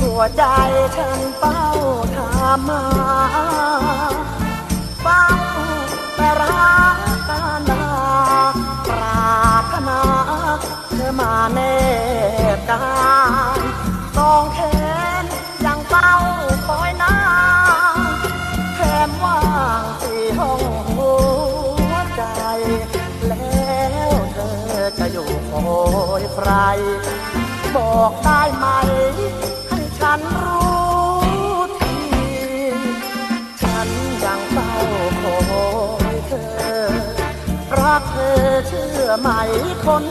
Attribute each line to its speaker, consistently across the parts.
Speaker 1: หัวใจฉันเป้าถามมาเฝ้าแต่รักกันดาปรารถนาเธอมาแนบกายสองแขนยังเฝ้าคอยนางแถมว่างที่ห้องหัวใจ แล้วเธอจะอยู่คอยใครบอกได้ไหม ฉันรู้ทีฉันยังเฝ้าคอยเธอรักเธอเชื่อไหมคน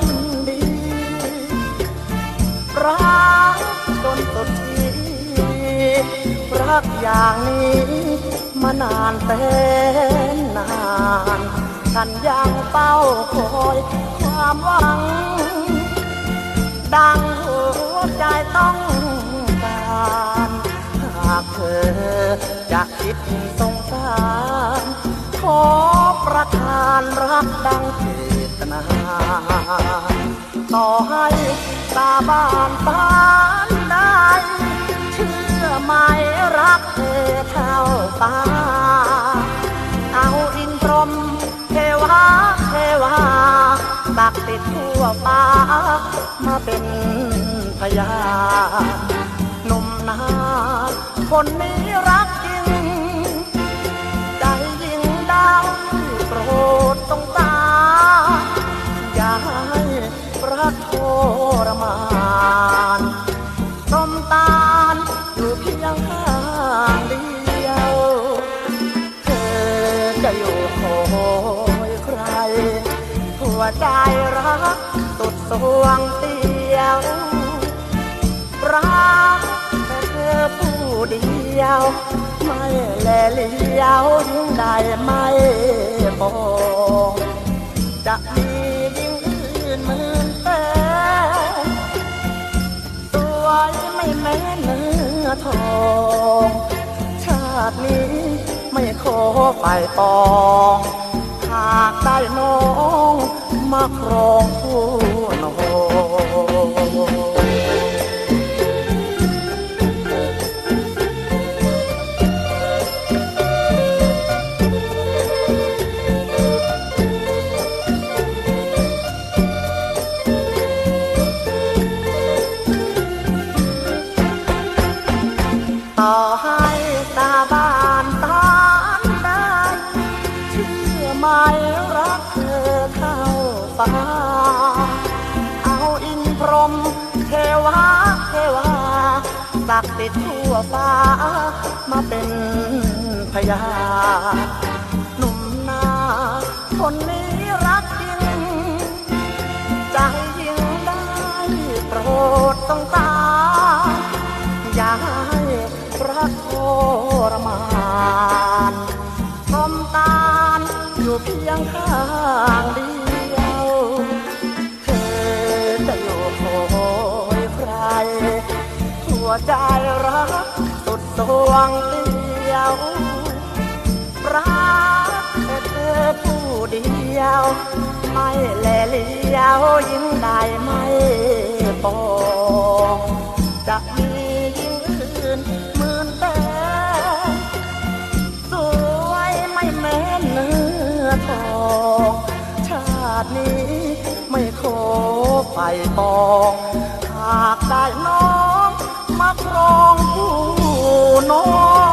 Speaker 1: ดีรักจนสุดทีรักอย่างนี้มานานแสนนานฉันยังเฝ้าคอยความหวัง ดังหัวใจต้อง อจะคิดสงสารขอประทานรักดังเจตนา ต่อให้ตาบานปานใดเชื่อไหมรักเธอเท่าตา เอาอินทรมเทวาเทวาตักติดทั่วฟ้ามาเป็นพยานหนุ่มนา คนนี้รักจริง ใจยิ่งดาวโปรดตรงตา อย่าให้รักโทรมานสมตาลอยู่เพียงข้างเดียว เธอจะอยู่คอยใคร หัวใจรักสุดสวงเดียวรักียว ไม่แลเลี้ยวยิ่งใดไม่บอกจะมียิ่งอื่นหมื่นแต่สวยไม่แม้เนื้อทอง ชาตินี้ไม่ขอไปปอง หากได้น้องมาครองผู้ ต่อให้ตาบานตานได้เชื่อไหมรักเธอเข้าฟ้า เอาอินพรมเทวาเทวาสักติดทั่วฟ้า มาเป็นพยาหนุ่มนาคนนี้รักจริง ใจยิ่งได้โปรดต้องตาอย่า รมานสมตาลอยู่เพียงข้างเดียว เธอจะอยู่คอยใคร หัวใจรักสุดสวงเดียวรักแต่เธอผู้เดียว ไม่แลเลี้ยวยิ่งได้ไม่ปองจะมียิ่งอื่นหมื่น ตินี้ ไม่ขอไปปองหากได้น้องมาครองผู้น้อง